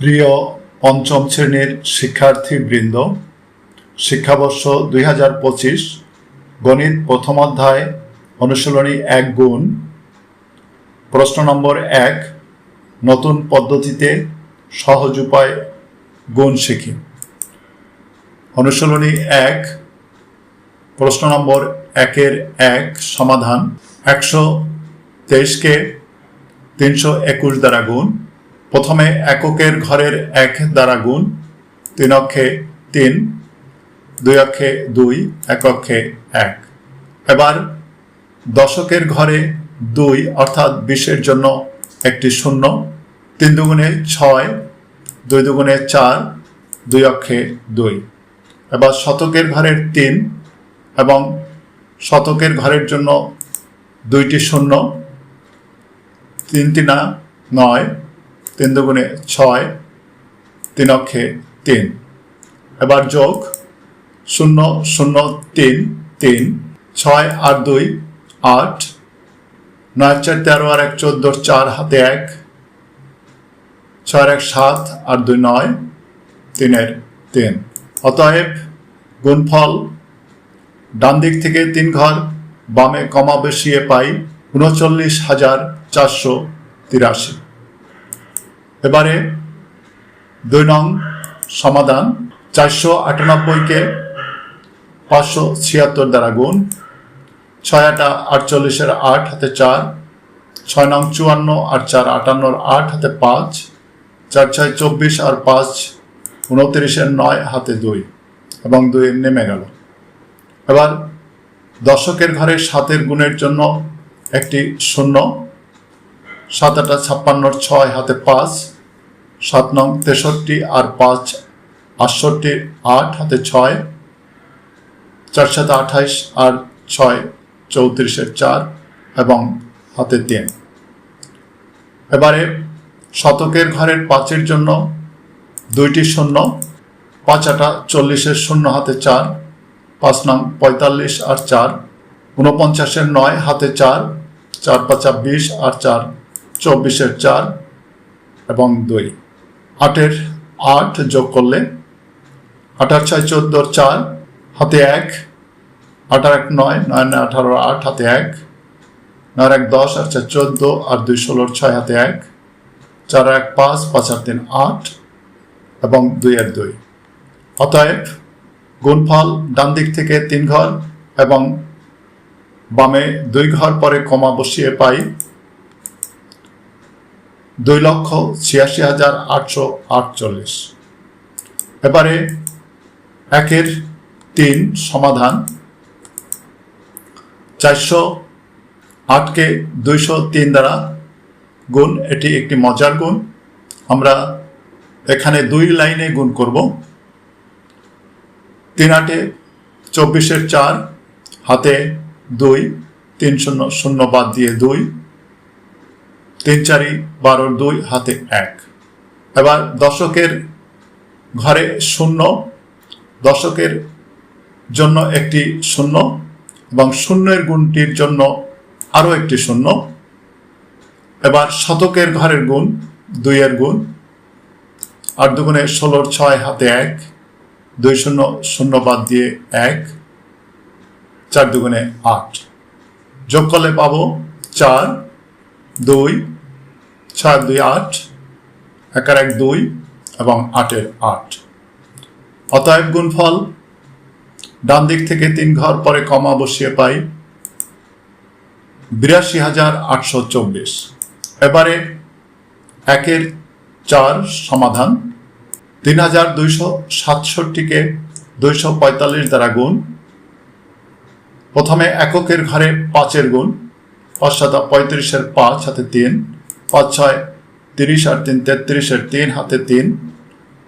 প্রিয় পঞ্চম শ্রেণির শিক্ষার্থীবৃন্দ, শিক্ষাবর্ষ দুই হাজার পঁচিশ গণিত প্রথম অধ্যায়, অনুশীলনী এক গুণ, প্রশ্ন নম্বর এক, নতুন পদ্ধতিতে সহজ উপায় গুণ শিখি। অনুশীলনী এক, প্রশ্ন নম্বর একের এক সমাধান একশো তেইশকে তিনশো একুশ দ্বারা গুণ প্রথমে এককের ঘরের এক দ্বারা গুণ, তিন অক্ষে তিন, দুই অক্ষে দুই, এক অক্ষে এক। এবার দশকের ঘরে দুই অর্থাৎ বিশের জন্য একটি শূন্য, তিন দুগুণে ছয়, দুই দুগুণে চার, দুই অক্ষে দুই। এবার শতকের ঘরের তিন এবং শতকের ঘরের জন্য দুইটি শূন্য তিন তিনা নয় তিন দুগুণে ছয়, তিন অক্ষে তিন। এবার যোগ শূন্য শূন্য, তিন তিন, ছয় আর দুই, আট, নয়, চার, তেরো, আর এক, চোদ্দ, চার, হাতে এক, ছয়, এক, সাত আর দুই, নয়, তিনের তিন। অতএব গুণফল ডান দিক থেকে তিন ঘর, বামে কমা বসিয়ে পাই উনচল্লিশ হাজার চারশো তিরাশি। এবারে দুই নং সমাধান চারশো আটানব্বইকে পাঁচশো ছিয়াত্তর দ্বারা গুণ ছয় আটা আটচল্লিশের আট হাতে চার, ছয় নং চুয়ান্ন আর চার, আটান্নর আট হাতে পাঁচ, চার ছয় চব্বিশ আর পাঁচ উনত্রিশের নয় হাতে দুই, এবং দুই নেমে গেল। এবার দশকের ঘরে সাতের গুণের জন্য একটি শূন্য সাত আটা ছাপ্পান্নর ছয় হাতে পাঁচ, সাত নং তেষট্টি আর পাঁচ আটষট্টি আট হাতে ছয়, চার সাথে আঠাইশ আর ছয় চৌত্রিশের চার এবং হাতে তিন। এবারে শতকের ঘরের পাঁচের জন্য দুইটি শূন্য, পাঁচ আটা চল্লিশের শূন্য হাতে চার, পাঁচ নং পঁয়তাল্লিশ আর চার উনপঞ্চাশের নয় হাতে চার চার পাঁচা বিশ আর চার চব্বিশের চার এবং দুই। আটের আট যোগ করলে আঠার ছয় চোদ্দোর চার, হাতে এক। আঠার এক নয় নয় নয় আঠারো আট, হাতে এক। নয় এক দশ আর চার চোদ্দ আর দুই ষোলোর ছয়, হাতে এক। চার এক পাঁচ পাঁচ আর তিন আট এবং দুই এর দুই। অতএব গুণফল ডান দিক থেকে তিন ঘর এবং বামে দুই ঘর পরে কমা বসিয়ে পাই। দুই লক্ষ ছিয়াশি হাজার আটশো আটচল্লিশ। এবারে একের তিন সমাধান। চারশো আটকে দুইশো তিন দ্বারা গুণ, এটি একটি মজার গুণ। আমরা এখানে দুই লাইনে গুণ করব। তিন আটে চব্বিশের চার, হাতে দুই, তিন শূন্য শূন্য বাদ দিয়ে দুই। তিন চারি, বারোর দুই, হাতে এক। এবার দশকের ঘরে শূন্য, দশকের জন্য একটি শূন্য এবং শূন্যের গুণটির জন্য আরও একটি শূন্য। এবার শতকের ঘরের গুণ, দুইয়ের গুণ আর দুগুণে ষোলোর ছয় হাতে এক, দুই শূন্য শূন্য বাদ দিয়ে এক, চার দুগুণে আট। যোগ করলে পাবো চার দুই ছয় দুই, আট, একার এক, দুই এবং আটের আট। অতএব গুণফল, ডান দিক থেকে তিন ঘর পরে কমা বসিয়ে পাই বিরাশি হাজার আটশো চব্বিশ। এবারে একের চার সমাধান, তিন হাজার দুইশো সাতষট্টিকে দুইশো পঁয়তাল্লিশ দ্বারা গুণ, প্রথমে এককের ঘরে পাঁচের গুণ পাঁচ সাত পঁয়ত্রিশের পাঁচ হাতে তিন, পাঁচ ছয়, তিরিশ আর তিন, তেত্রিশের তিন হাতে তিন,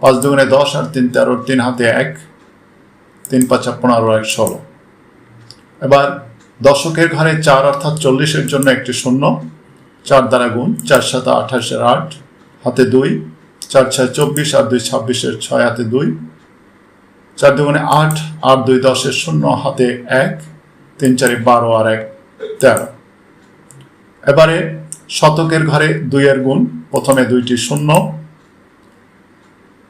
পাঁচ দুগুণে দশ আর তিন তেরোর তিন হাতে এক, তিন পাঁচা পনেরো এক ষোলো। এবার দশকের ঘরে চার অর্থাৎ চল্লিশের জন্য একটি শূন্য, চার দ্বারা গুণ, চার সাত আঠাশের আট, হাতে দুই, চার ছয় চব্বিশ আর দুই ছাব্বিশের ছয় হাতে দুই, চার দুগুণে আট আর দুই দশের শূন্য হাতে এক, তিন চারি বারো আর এক তেরো। এবারে শতকের ঘরে দুই দুইয়ের গুণ, প্রথমে দুইটি শূন্য,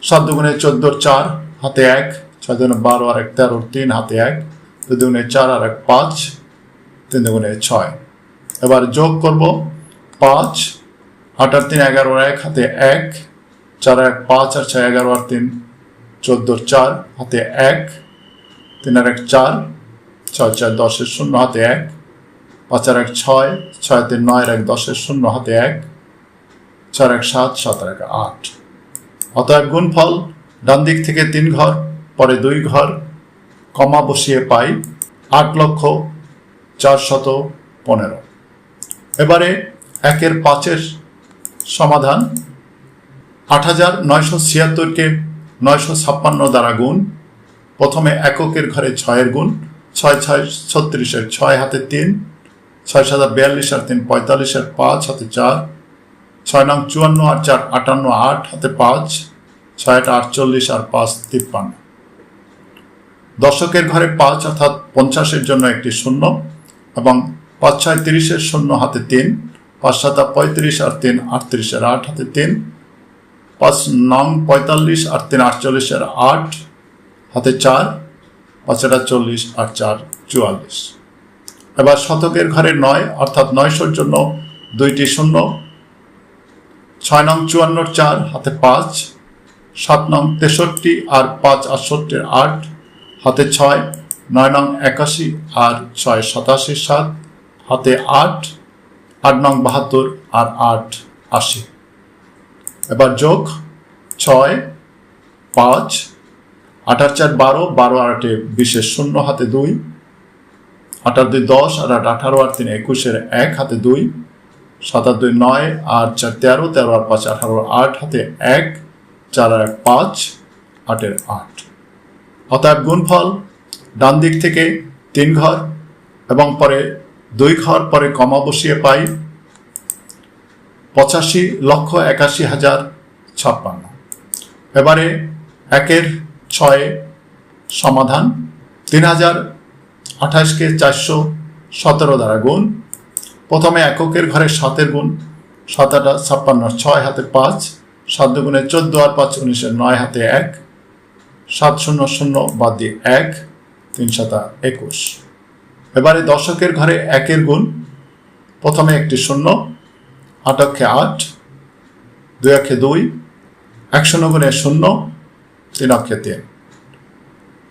সাত দুগুণে চোদ্দোর চার, হাতে এক, ছয় দুগুণে বারো আর এক তেরোর তিন, হাতে এক, দুই দুগুণে চার আর এক পাঁচ, তিন দুগুণে ছয়। এবার যোগ করব পাঁচ, আট আর তিন এগারো এক, হাতে এক, চার এক পাঁচ আর ছয় এগারো আর তিন, চোদ্দোর চার, হাতে এক, তিন আর এক চার, ছয় চার দশের শূন্য, হাতে এক পাঁচ আর এক ছয় ছয় তিন নয় এক দশের শূন্য, হাতে এক চার এক সাত সাত এক আট। অতএব গুণফল, ডান দিক থেকে তিন ঘর, পরে দুই ঘর, কমা বসিয়ে পাই আট লক্ষ চারশত পনেরো। এবারে একের পাঁচের সমাধান। আট হাজার নয়শো ছিয়াত্তরকে নয়শো ছাপ্পান্ন দ্বারা গুণ। প্রথমে এককের ঘরে ছয়ের গুণ, ছয় ছয় ছত্রিশের ছয় হাতে তিন ছয় সাত বিয়াল্লিশ আর তিন পঁয়তাল্লিশের পাঁচ, হাতে চার। ছয় নং চুয়ান্ন আর চার, আটান্ন আট, হাতে পাঁচ। ছয় আট আটচল্লিশ আর পাঁচ, তিপ্পান্ন। দশকের ঘরে পাঁচ অর্থাৎ পঞ্চাশের জন্য একটি শূন্য এবং পাঁচ ছয় তিরিশের শূন্য হাতে তিন, পাঁচ সাতা পঁয়ত্রিশ আর তিন আটত্রিশের আট হাতে তিন, পাঁচ নং পঁয়তাল্লিশ আর তিন আটচল্লিশের আট, হাতে চার, পাঁচ আটা চল্লিশ আর চার চুয়াল্লিশ। এবার শতকের ঘরে নয়, অর্থাৎ নয়শোর জন্য দুইটি শূন্য, ছয় নং চুয়ান্নর চার, হাতে পাঁচ, সাত নং তেষট্টি আর পাঁচ আটষট্টির আট, হাতে ছয়, নয় নং একাশি আর ছয় সাতাশি সাত, হাতে আট আট নং বাহাত্তর আর আট আশি। এবার যোগ, ছয়, পাঁচ আঠার চার বারো বারো আটে বিশেষ শূন্য, হাতে দুই আটার দুই দশ আর আট আঠারো আর তিন একুশের এক, হাতে দুই। সাত দুই নয় আর চার তেরো তেরো আর পাঁচ আঠারো আট, হাতে এক, চার আর এক পাঁচ, আটের আট। অতএব গুণফল ডান দিক থেকে তিন ঘর এবং পরে দুই ঘর পরে কমা বসিয়ে পাই পঁচাশি লক্ষ একাশি হাজার ছাপ্পান্ন। এবারে একের ছয়ে সমাধান। তিন হাজার আঠাশকে চারশো সতেরো দ্বারা গুণ। প্রথমে এককের ঘরে সাতের গুণ সাত আটা ছাপ্পান্ন, ছয় হাতে পাঁচ, সাত দুগুণে চোদ্দ আর পাঁচ উনিশের নয় হাতে এক, সাত শূন্য শূন্য বাদ দিয়ে এক, তিন সাতা একুশ। এবারে দশকের ঘরে একের গুণ, প্রথমে একটি শূন্য আট অক্ষে আট, দুই অক্ষে দুই, এক শূন্য গুণে শূন্য, তিন অক্ষে তিন।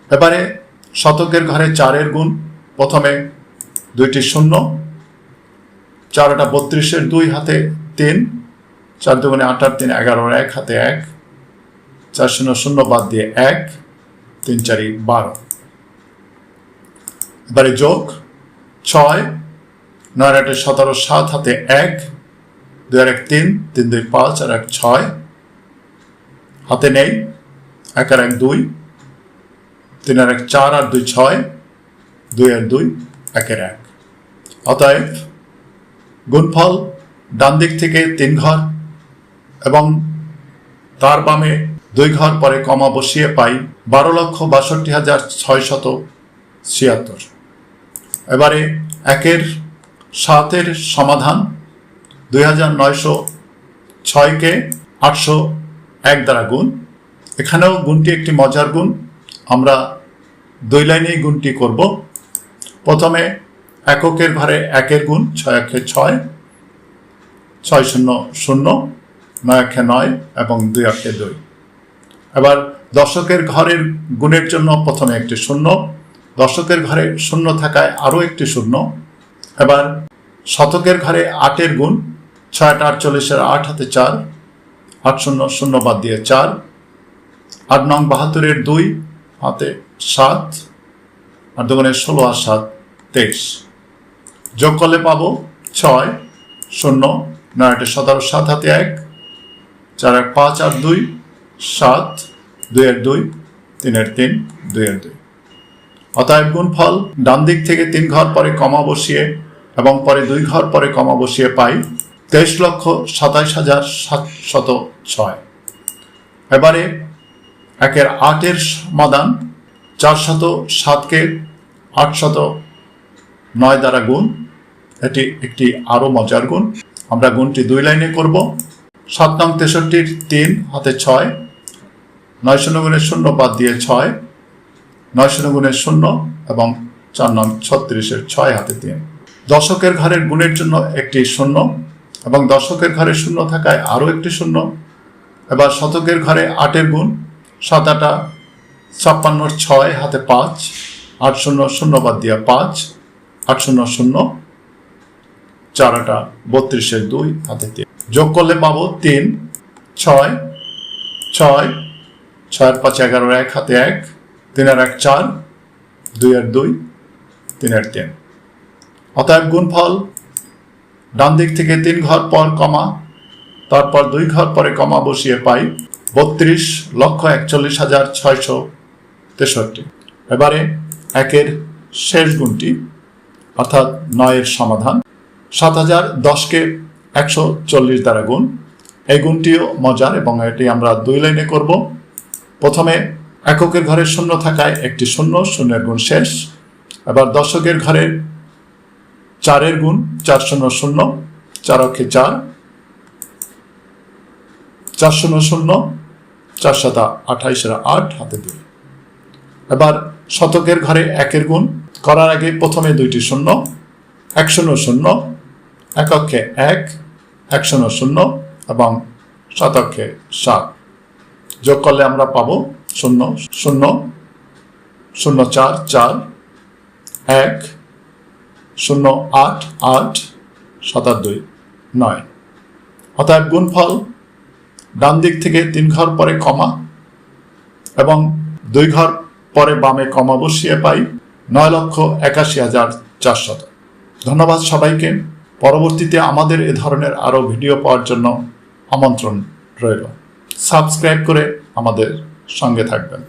এবারে শতকের ঘরে চারের গুণ, প্রথমে দুইটি শূন্য, চারটা বত্রিশের দুই হাতে তিন, চার দুগুণে আটার তিন, এগারোর এক হাতে এক, চার শূন্য শূন্য বাদ দিয়ে এক, তিন চারি বারো। এবারে যোগ, ছয়, নয় আটে সতেরো, সাত হাতে এক, দুই আর এক তিন তিন দুই পাঁচ, আর এক ছয়, হাতে নেই, এক আর এক দুই তিন আর এক চার আর দুই ছয়, দুই আর দুই, একের এক। অতএব, গুণফল ডান দিক থেকে তিন ঘর এবং তার বামে দুই ঘর পরে কমা বসিয়ে পাই বারো লক্ষ বাষট্টি হাজার ছয় শত ছিয়াত্তর। এবারে একের সাতের সমাধান দুই হাজার নয়শো ছয়কে আটশো এক দ্বারা গুণ। এখানেও গুণটি একটি মজার গুণ। আমরা দুই লাইনেই গুণটি করব। প্রথমে এককের ঘরে একের গুণ, ছয় একে ছয় ছয় শূন্য শূন্য, নয় একে নয় এবং দুই একে দুই। এবার দশকের ঘরের গুণের জন্য প্রথমে একটি শূন্য, দশকের ঘরে শূন্য থাকায় আরও একটি শূন্য। এবার শতকের ঘরে আটের গুণ, ছয় আট আটচল্লিশের আট হাতে চার, আট শূন্য শূন্য বাদ দিয়ে চার, আট নং বাহাত্তরের দুই হাতে সাত আর দোকানে ষোলো আর সাত, তেইশ। যোগ করলে পাবো ছয়, শূন্য, নয় আটে সতেরো, সাত হাতে এক, চার এক পাঁচ আর দুই, সাত, দুই এক দুই তিনের তিন দুইয়ের দুই। অতএব গুণফল ডান দিক থেকে তিন ঘর পরে কমা বসিয়ে এবং পরে দুই ঘর পরে কমা বসিয়ে পাই তেইশ লক্ষ সাতাইশ হাজার সাতশত ছয়। এবারে একের আটের সমাধান চারশত সাতকে আটশত নয় দ্বারা গুণ। এটি একটি আরও মজার গুণ। আমরা গুণটি দুই লাইনে করব। সাত নং তেষট্টির তিন হাতে ছয় নয় শূন্য গুণের শূন্য বাদ দিয়ে ছয় নয় শূন্য গুণের শূন্য এবং চার নং ছত্রিশের ছয় হাতে তিন। দশকের ঘরের গুণের জন্য একটি শূন্য এবং দশকের ঘরে শূন্য থাকায় আরও একটি শূন্য। এবার শতকের ঘরে আটের গুণ। সাত আটা ছাপ্পান্নর ছয় হাতে পাঁচ আট শূন্য শূন্য বাদ দিয়া পাঁচ আট শূন্য শূন্য চার আটা বত্রিশের দুই হাতে তিন। যোগ করলে পাবো তিন, ছয় ছয়, ছয়ের পাঁচ এগারোর এক, হাতে এক, তিনের এক চার দুই আর দুই, তিনের তিন। অতএব গুণফল, ডান দিক থেকে তিন ঘর পর কমা, তারপর দুই ঘর পরে কমা বসিয়ে পাই বত্রিশ লক্ষ একচল্লিশ হাজার ছয়শো তেষট্টি। এবারে একের শেষ গুণটি, অর্থাৎ নয়ের সমাধান, সাত হাজার দশকে একশো চল্লিশ দ্বারা গুণ। এই গুণটিও মজার এবং এটি আমরা দুই লাইনে করব। প্রথমে এককের ঘরের শূন্য থাকায় একটি শূন্য, শূন্যের গুণ শেষ। এবার দশকের ঘরের চারের গুণ, চার শূন্য শূন্য চার অক্ষে চার চার শূন্য শূন্য চার সাতা, আঠাইশের আট হাতে দুই এবার শতকের ঘরে একের গুণ, করার আগে প্রথমে দুইটি শূন্য এক শূন্য শূন্য, এককে এক এক শূন্য শূন্য এবং শতকে সাত। যোগ করলে আমরা পাবো শূন্য শূন্য শূন্য চার চার, এক, শূন্য আট আট সাতার দুই নয়। অতএব গুণফল ডান দিক থেকে তিন ঘর পরে কমা এবং দুই ঘর পরে বামে কমা বসিয়ে পাই নয় লক্ষ একাশি হাজার চারশত। ধন্যবাদ সবাইকে। পরবর্তীতে আমাদের এ ধরনের আরও ভিডিও পাওয়ার জন্য আমন্ত্রণ রইল। সাবস্ক্রাইব করে আমাদের সঙ্গে থাকবেন।